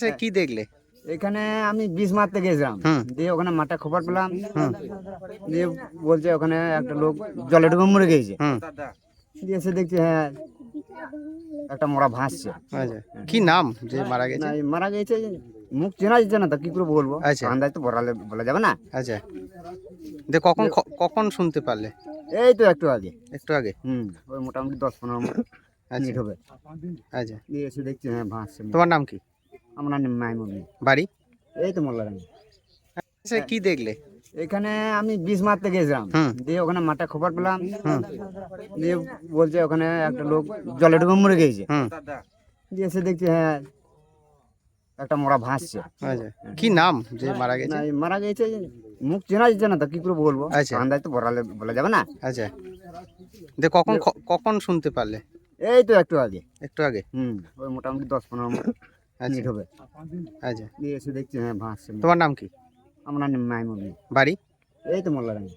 সে কি দেখলে? এখানে আমি বিষ মারতে গেছিলাম। দিয়ে ওখানে মাঠে খবর পেলাম। দিয়ে বলছে ওখানে একটা লোক জলে ডুবে মরে গেছে। দিয়ে এসে দেখছি হ্যাঁ একটা মোড়া ভাসছে আচ্ছা। কি নাম যে মারা গেছে? মারা গেছে মুখ চেনা যাচ্ছে না তো কি করে বলব? আচ্ছা। আন্দাজ তো বলালে বলা যাবে না। আচ্ছা। যে কখন কখন শুনতে পারলে? এই তো একটু আগে। একটু আগে? হুম ওই মোটামুটি দশ পনেরো আচ্ছা। মিনিট হবে। আচ্ছা। দিয়ে এসে দেখছি হ্যাঁ ভাসছে তোমার নাম কি? আমার নাম মাইমুন। বাড়ি? এই তো মোল্লারানি সে কি দেখলে? এখানে আমি বিষ মারতে গেছিলাম। দিয়ে ওখানে মাঠে খবর পেলাম। দিয়ে বলছে ওখানে একটা লোক জলে ডুবে মরে গেছে। দিয়ে এসে দেখছি হ্যাঁ একটা মোড়া ভাসছে আচ্ছা কি নাম যে মারা গেছে? মারা গেছে মুখ চেনা যাচ্ছে না তো কি করে বলব? আচ্ছা। আন্দাজ তো বলালে বলা যাবে না। আচ্ছা। যে কখন কখন শুনতে পারলে? এই তো একটু আগে। একটু আগে? হুম ওই মোটামুটি দশ পনেরো আচ্ছা মিনিট হবে। আচ্ছা। দিয়ে এসে দেখছি হ্যাঁ ভাসছে তোমার নাম কি? আমার নাম মাইমুন। বাড়ি? এই তো মোল্লারানি।